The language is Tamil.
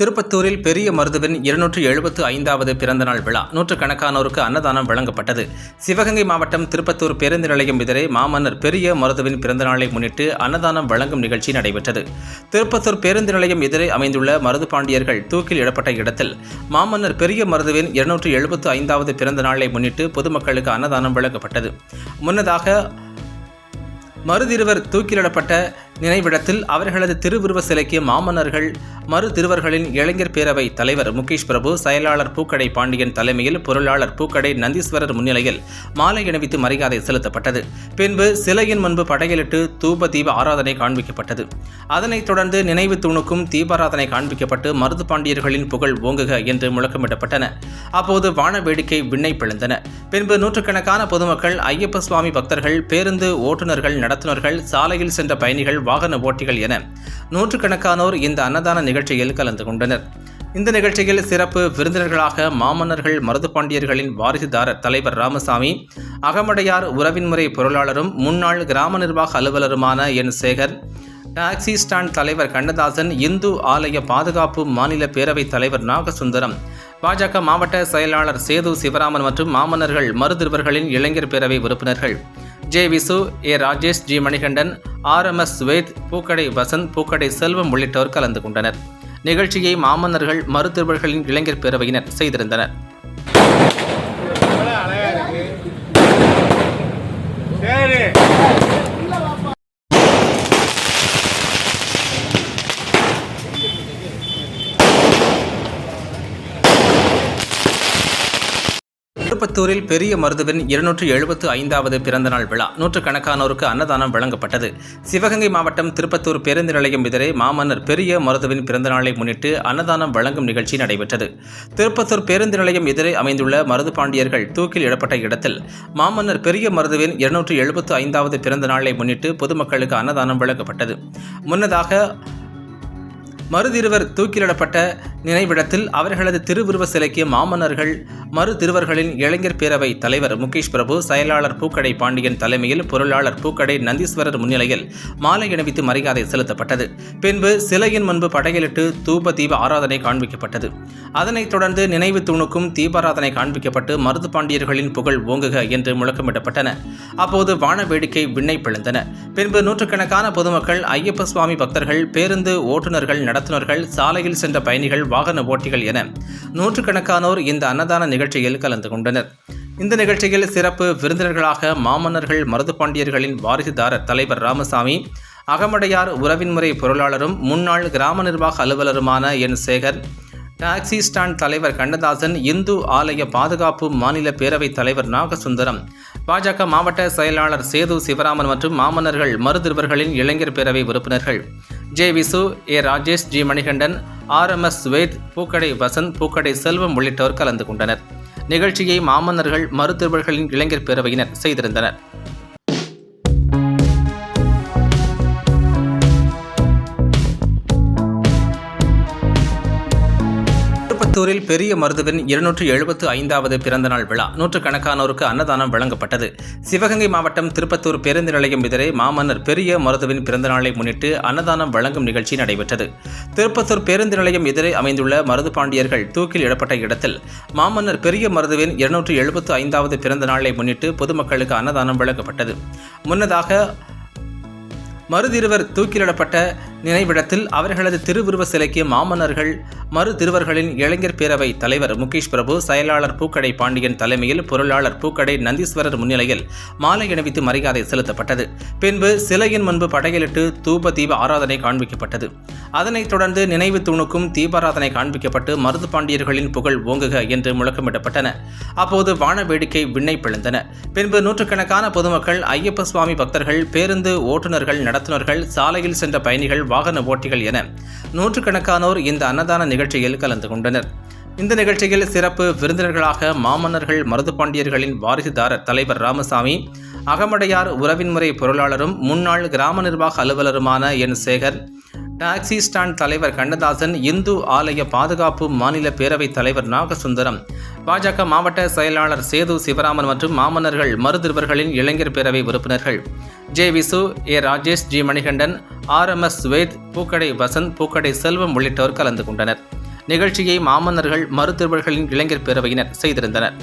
திருப்பத்தூரில் பெரிய மருதுவின் இருநூற்றி எழுபத்து ஐந்தாவது பிறந்தநாள் விழா நூற்றுக்கணக்கானோருக்கு அன்னதானம் வழங்கப்பட்டது. சிவகங்கை மாவட்டம் திருப்பத்தூர் பேருந்து நிலையம் எதிரே மாமன்னர் பெரிய மருதுவின் பிறந்தநாளை முன்னிட்டு அன்னதானம் வழங்கும் நிகழ்ச்சி நடைபெற்றது. திருப்பத்தூர் பேருந்து நிலையம் எதிரே அமைந்துள்ள மருது பாண்டியர்கள் தூக்கில் இடப்பட்ட இடத்தில் மாமன்னர் பெரிய மருதுவின் இருநூற்றி எழுபத்து ஐந்தாவது பிறந்த நாளை முன்னிட்டு பொதுமக்களுக்கு அன்னதானம் வழங்கப்பட்டது. முன்னதாக மருதிருவர் தூக்கிலிடப்பட்ட நினைவிடத்தில் அவர்களது திருவுருவ சிலைக்கு மாமன்னர்கள் மறு திருவர்களின் இளைஞர் பேரவை தலைவர் முகேஷ் பிரபு செயலாளர் பூக்கடை பாண்டியன் தலைமையில் பொருளாளர் பூக்கடை நந்தீஸ்வரர் முன்னிலையில் மாலை அணிவித்து மரியாதை செலுத்தப்பட்டது. பின்பு சிலையின் முன்பு படையலிட்டு தூப தீப ஆராதனை காண்பிக்கப்பட்டது. அதனைத் தொடர்ந்து நினைவு தூணுக்கும் தீபாராதனை காண்பிக்கப்பட்டு மருது பாண்டியர்களின் புகழ் ஓங்குக என்று முழக்கமிடப்பட்டன. அப்போது வான வேடிக்கை விண்ணை பிளந்தன. பின்பு நூற்றுக்கணக்கான பொதுமக்கள் ஐயப்ப சுவாமி பக்தர்கள் பேருந்து ஓட்டுநர்கள் நடத்துனர்கள் சாலையில் சென்ற பயணிகள் வாகன ஓட்டிகள் என நூற்றுக்கணக்கானோர் இந்த அன்னதான நிகழ்ச்சியில் கலந்து கொண்டனர். இந்த நிகழ்ச்சியில் சிறப்பு விருந்தினர்களாக மாமன்னர்கள் மருதுபாண்டியர்களின் வாரிசுதாரர் தலைவர் ராமசாமி அகமடையார் உறவின்முறை பொருளாளரும் முன்னாள் கிராம நிர்வாக அலுவலருமான என் சேகர் டாக்ஸி ஸ்டாண்ட் தலைவர் கண்ணதாசன் இந்து ஆலய பாதுகாப்பு மாநில பேரவைத் தலைவர் நாகசுந்தரம் பாஜக மாவட்ட செயலாளர் சேது சிவராமன் மற்றும் மாமன்னர்கள் மருதிருவர்களின் இளைஞர் பேரவை உறுப்பினர்கள். J Visu A Rajesh G Manikandan RMS Ved Swed பூக்கடை வசந்த் பூக்கடை செல்வம் உள்ளிட்டோர் கலந்து கொண்டனர். நிகழ்ச்சியை மாமன்னர்கள் மருத்துவர்களின் இளைஞர் பேரவையினர் செய்திருந்தனர். திருப்பத்தூரில் பெரிய மருதுவின் இருநூற்றி எழுபத்து ஐந்தாவது பிறந்தநாள் விழா நூற்றுக்கணக்கானோருக்கு அன்னதானம் வழங்கப்பட்டது. சிவகங்கை மாவட்டம் திருப்பத்தூர் பேருந்து நிலையம் எதிரே மாமன்னர் பெரிய மருதுவின் பிறந்தநாளை முன்னிட்டு அன்னதானம் வழங்கும் நிகழ்ச்சி நடைபெற்றது. திருப்பத்தூர் பேருந்து நிலையம் எதிரே அமைந்துள்ள மருது பாண்டியர்கள் தூக்கில் இடப்பட்ட இடத்தில் மாமன்னர் பெரிய மருதுவின் இருநூற்று எழுபத்து ஐந்தாவது பிறந்த நாளை முன்னிட்டு பொதுமக்களுக்கு அன்னதானம் வழங்கப்பட்டது. முன்னதாக மருதிருவர் தூக்கிலிடப்பட்ட நினைவிடத்தில் அவர்களது திருவுருவ சிலைக்கு மாமன்னர்கள் மறு திருவர்களின் இளைஞர் பேரவை தலைவர் முகேஷ் பிரபு செயலாளர் பூக்கடை பாண்டியன் தலைமையில் பொருளாளர் பூக்கடை நந்தீஸ்வரர் முன்னிலையில் மாலை அணிவித்து மரியாதை செலுத்தப்பட்டது. பின்பு சிலையின் முன்பு படையலிட்டு தூப தீப ஆராதனை காண்பிக்கப்பட்டது. அதனைத் தொடர்ந்து நினைவு தூணுக்கும் தீபாராதனை காண்பிக்கப்பட்டு மருது பாண்டியர்களின் புகழ் ஓங்குக என்று முழக்கமிடப்பட்டன. அப்போது வான வேடிக்கை விண்ணை பிளந்தன. பின்பு நூற்றுக்கணக்கான பொதுமக்கள் ஐயப்ப சுவாமி பக்தர்கள் பேருந்து ஓட்டுநர்கள் நடத்துனர்கள் சாலையில் சென்ற பயணிகள் வாகன ஓட்டிகள் என நூற்றுக்கணக்கானோர் இந்த அன்னதான நிகழ்ச்சியில் கலந்து கொண்டனர். இந்த நிகழ்ச்சியில் சிறப்பு விருந்தினர்களாக மாமன்னர்கள் மருதுபாண்டியர்களின் வாரிசுதாரர் தலைவர் ராமசாமி அகமடையார் உறவின்முறை பொருளாளரும் முன்னாள் கிராம நிர்வாக அலுவலருமான என் சேகர் டாக்ஸி ஸ்டாண்ட் தலைவர் கண்ணதாசன் இந்து ஆலய பாதுகாப்பு மாநில பேரவைத் தலைவர் நாகசுந்தரம் பாஜக மாவட்ட செயலாளர் சேது சிவராமன் மற்றும் மாமன்னர்கள் மருதிருவர்களின் இளைஞர் பேரவை உறுப்பினர்கள் J Visu A Rajesh G Manikandan R M S Swed பூக்கடை வசந்த் பூக்கடை செல்வம் உள்ளிட்டோர் கலந்து கொண்டனர். நிகழ்ச்சியை மாமன்னர்கள் மருத்துவர்களின் இளைஞர் பேரவையினர் செய்திருந்தனர். திருப்பத்தூரில் பெரிய மருதுவின் இருநூற்றி எழுபத்து ஐந்தாவது பிறந்தநாள் விழா நூற்றுக்கணக்கானோருக்கு அன்னதானம் வழங்கப்பட்டது. சிவகங்கை மாவட்டம் திருப்பத்தூர் பேருந்து நிலையம் எதிரே மாமன்னர் பெரிய மருதுவின் பிறந்தநாளை முன்னிட்டு அன்னதானம் வழங்கும் நிகழ்ச்சி நடைபெற்றது. திருப்பத்தூர் பேருந்து நிலையம் எதிரே அமைந்துள்ள மருது பாண்டியர்கள் தூக்கில் இடப்பட்ட இடத்தில் மாமன்னர் பெரிய மருதுவின் இருநூற்றி எழுபத்து ஐந்தாவது பிறந்த நாளை முன்னிட்டு பொதுமக்களுக்கு அன்னதானம் வழங்கப்பட்டது. முன்னதாக மருதிருவர் தூக்கிலிடப்பட்ட நினைவிடத்தில் அவர்களது திருவுருவ சிலைக்கு மாமன்னர்கள் மறு திருவர்களின் இளைஞர் பேரவை தலைவர் முகேஷ் பிரபு செயலாளர் பூக்கடை பாண்டியன் தலைமையில் பொருளாளர் பூக்கடை நந்தீஸ்வரர் முன்னிலையில் மாலை அணிவித்து மரியாதை செலுத்தப்பட்டது. பின்பு சிலையின் முன்பு படையலிட்டு தூப தீப ஆராதனை காண்பிக்கப்பட்டது. அதனைத் தொடர்ந்து நினைவு தூணுக்கும் தீபாராதனை காண்பிக்கப்பட்டு மருது பாண்டியர்களின் புகழ் ஓங்குக என்று முழக்கமிடப்பட்டன. அப்போது வான வேடிக்கை விண்ணை பிளந்தன. பின்பு நூற்றுக்கணக்கான பொதுமக்கள் ஐயப்ப சுவாமி பக்தர்கள் பேருந்து ஓட்டுநர்கள் நடத்துனர்கள் சாலையில் சென்ற பயணிகள் வாகன ஓட்டிகள் என நூற்றுக்கணக்கானோர் இந்த அன்னதான நிகழ்ச்சியில் கலந்து கொண்டனர். இந்த நிகழ்ச்சியில் சிறப்பு விருந்தினர்களாக மாமன்னர்கள் மருதுபாண்டியர்களின் வாரிசுதாரர் தலைவர் ராமசாமி அகமடையார் உறவின்முறை பொருளாளரும் முன்னாள் கிராம நிர்வாக அலுவலருமான என் சேகர் டாக்ஸி ஸ்டாண்ட் தலைவர் கண்ணதாசன் இந்து ஆலய பாதுகாப்பு மாநில பேரவைத் தலைவர் நாகசுந்தரம். பாஜக மாவட்ட செயலாளர் சேது சிவராமன் மற்றும் மாமன்னர்கள் மருதிருவர்களின் இளைஞர் பேரவை உறுப்பினர்கள். J Visu A Rajesh G Manikandan R M S Swed பூக்கடை வசந்த் பூக்கடை செல்வம் உள்ளிட்டோர் கலந்து கொண்டனர். நிகழ்ச்சியை மாமன்னர்கள் மருத்துவர்களின் இளைஞர் பேரவையினர் செய்திருந்தனர்.